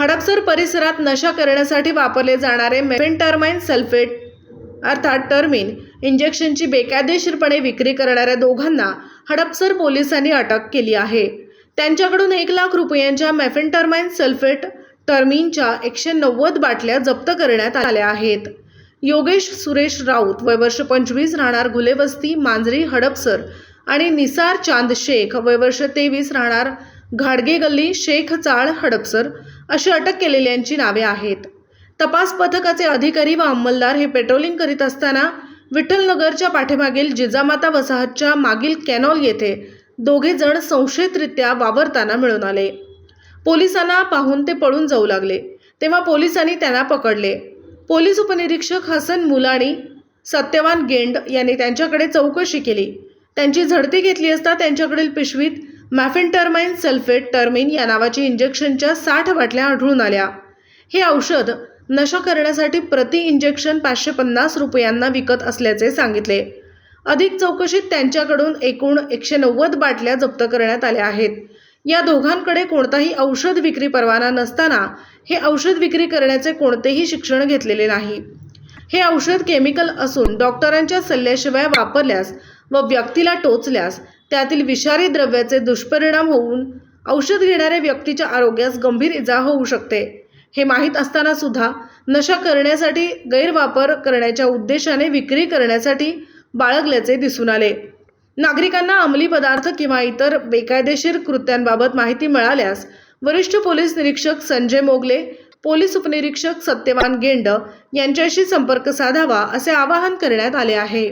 हडपसर परिसरात नशा करण्यासाठी वापरले जाणारे मेफेंटरमाइन सल्फेट अर्थात टर्मिन इंजेक्शनची बेकायदेशीरपणे विक्री करणाऱ्या दोघांना हडपसर पोलिसांनी अटक केली आहे. त्यांच्याकडून एक लाख रुपयांच्या मेफेंटरमाइन सल्फेट टर्मिनच्या एकशे नव्वद बाटल्या जप्त करण्यात आल्या आहेत. योगेश सुरेश राऊत वय वर्ष पंचवीस राहणार गुलेवस्ती मांजरी हडपसर आणि निसार चांद शेख वय वर्ष तेवीस राहणार घाडगे गल्ली शेख चाळ हडपसर अशी अटक केलेल्यांची नावे आहेत. तपास पथकाचे अधिकारी व अंमलदार हे पेट्रोलिंग करीत असताना विठ्ठलनगरच्या पाठीमागील जिजामाता वसाहतच्या मागील कॅनॉल येथे दोघे जण संशयितरित्या वावरताना मिळून आले. पोलिसांना पाहून ते पळून जाऊ लागले. तेव्हा पोलिसांनी त्यांना पकडले. पोलीस उपनिरीक्षक हसन मुलाणी सत्यवान गेंड यांनी त्यांच्याकडे चौकशी केली. त्यांची झडती घेतली असता त्यांच्याकडील पिशवीत मॅफेंटरमाइन सल्फेट टर्मिन या नावाची इंजेक्शनच्या साठ बाटल्या आढळून आल्या. हे औषध नशा करण्यासाठी प्रति इंजेक्शन पाचशे पन्नास रुपयांना विकत असल्याचे सांगितले. अधिक चौकशीत त्यांच्याकडून एकूण एकशे नव्वद बाटल्या जप्त करण्यात आल्या आहेत. या दोघांकडे कोणताही औषध विक्री परवाना नसताना हे औषध विक्री करण्याचे कोणतेही शिक्षण घेतलेले नाही. हे औषध केमिकल असून डॉक्टरांच्या सल्ल्याशिवाय वापरल्यास व व्यक्तीला टोचल्यास त्यातील विषारी द्रव्याचे दुष्परिणाम होऊन औषध घेणाऱ्या व्यक्तीच्या आरोग्यास गंभीर इजा होऊ शकते. हे माहीत असताना सुद्धा नशा करण्यासाठी गैरवापर करण्याच्या उद्देशाने विक्री करण्यासाठी बाळगल्याचे दिसून आले. नागरिकांना अंमली पदार्थ किंवा इतर बेकायदेशीर कृत्यांबाबत माहिती मिळाल्यास वरिष्ठ पोलीस निरीक्षक संजय मोगले पोलीस उपनिरीक्षक सत्यवान गेंड यांच्याशी संपर्क साधावा असे आवाहन करण्यात आले आहे.